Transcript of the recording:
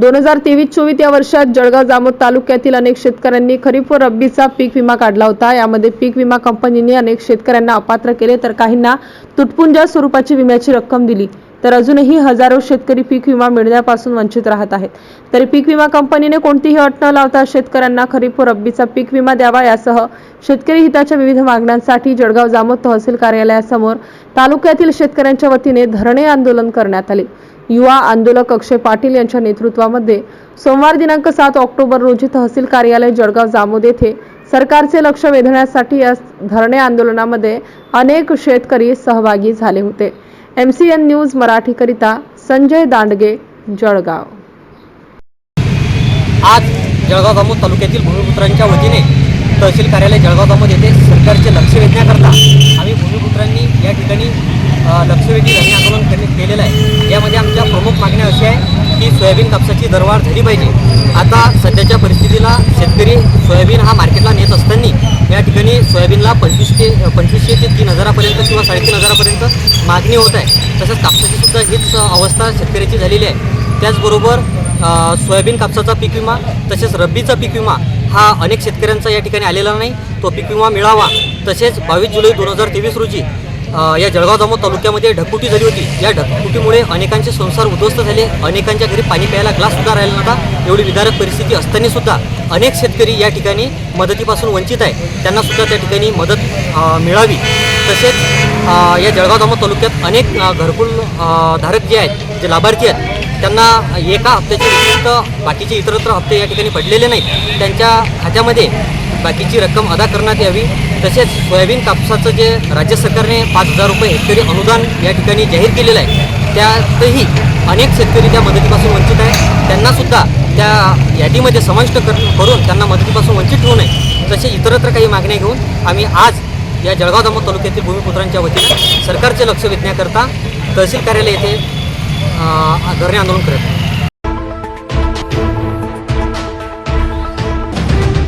दोन हजार तेवीस चोवीस या वर्षात जळगाव जामोद तालुक्यातील अनेक शेतकऱ्यांनी खरीप व रब्बीचा पीक विमा काढला होता. यामध्ये पीक विमा कंपनीने अनेक शेतकऱ्यांना अपात्र केले तर काहींना तुटपुंजा स्वरूपाची विम्याची रक्कम दिली. तर अजूनही हजारो शेतकरी पीक विमा मिळण्यापासून वंचित राहत आहेत. तरी पीक विमा कंपनीने कोणतीही अट न लावता शेतकऱ्यांना खरीप व रब्बीचा पीक विमा द्यावा यासह शेतकरी हिताच्या विविध मागण्यांसाठी जळगाव जामोद तहसील कार्यालयासमोर तालुक्यातील शेतकऱ्यांच्या वतीने धरणे आंदोलन करण्यात आले. युवा आंदोलक अक्षय पाटील यांच्या नेतृत्वामध्ये सोमवार दिनांक सात ऑक्टोबर रोजी तहसील कार्यालय जळगाव जामोद येथे सरकारचे लक्ष वेधण्यासाठी या धरणे आंदोलनामध्ये अनेक शेतकरी सहभागी झाले होते. एम सी एन न्यूज मराठीकरिता संजय दांडगे जळगाव. आज जळगाव जामोद तालुक्यातील भूमिपुत्रांच्या वतीने तहसील कार्यालय जळगाव जामोद येथे सरकारचे लक्ष वेधण्याकरता आम्ही भूमिपुत्रांनी या ठिकाणी लक्षवेधी धरणे आंदोलन त्यांनी केलेलं आहे. यामध्ये आमच्या प्रमुख मागण्या अशी आहे की सोयाबीन कापसाची दरवाढ झाली पाहिजे. आता सध्याच्या परिस्थितीला शेतकरी सोयाबीन हा मार्केटला नेत असताना या ठिकाणी सोयाबीनला पंचवीस ते पंचवीसशे ते तीन हजारापर्यंत किंवा साडेतीन हजारापर्यंत मागणी होत आहे. तसंच कापसाची सुद्धा हीच अवस्था शेतकऱ्याची झालेली आहे. त्याचबरोबर सोयाबीन कापसाचा पीक विमा तसेच रब्बीचा पीक विमा हा अनेक शेतकऱ्यांचा या ठिकाणी आलेला नाही. तो पीक विमा मिळावा तसेच बावीस जुलै दोन हजार तेवीस रोजी या जळगाव जामोद तालुक्यामध्ये ढकुटी झाली होती. या ढगफुटीमुळे अनेकांचे संसार उद्ध्वस्त झाले. अनेकांच्या घरी पाणी प्यायला ग्लास सुद्धा राहिला नव्हता. एवढी विदारक परिस्थिती असताना सुद्धा अनेक शेतकरी या ठिकाणी मदतीपासून वंचित आहे त्यांना सुद्धा त्या ठिकाणी मदत मिळावी. तसेच या जळगाव जामोद तालुक्यात अनेक घरकुल धारक जे आहेत जे लाभार्थी आहेत त्यांना एका हप्त्याचे व्यतिरिक्त बाकीचे इतरत्र हप्ते या ठिकाणी पडलेले नाहीत. त्यांच्या खात्यामध्ये बाकीची रक्कम अदा करण्यात यावी. तसेच सोयाबीन कापसाचं जे राज्य सरकारने पाच हजार रुपये हेक्टरी अनुदान या ठिकाणी जाहीर केलेलं आहे त्यातही अनेक शेतकरी त्या मदतीपासून वंचित आहे त्यांनासुद्धा त्या यादीमध्ये समाविष्ट कर करून त्यांना मदतीपासून वंचित ठेवू नये तसे इतरत्र काही मागण्या घेऊन आम्ही आज या जळगाव दामोद तालुक्यातील भूमिपुत्रांच्या वतीने सरकारचे लक्ष वेधण्याकरता तहसील कार्यालय येथे धरणे आंदोलन करत आहे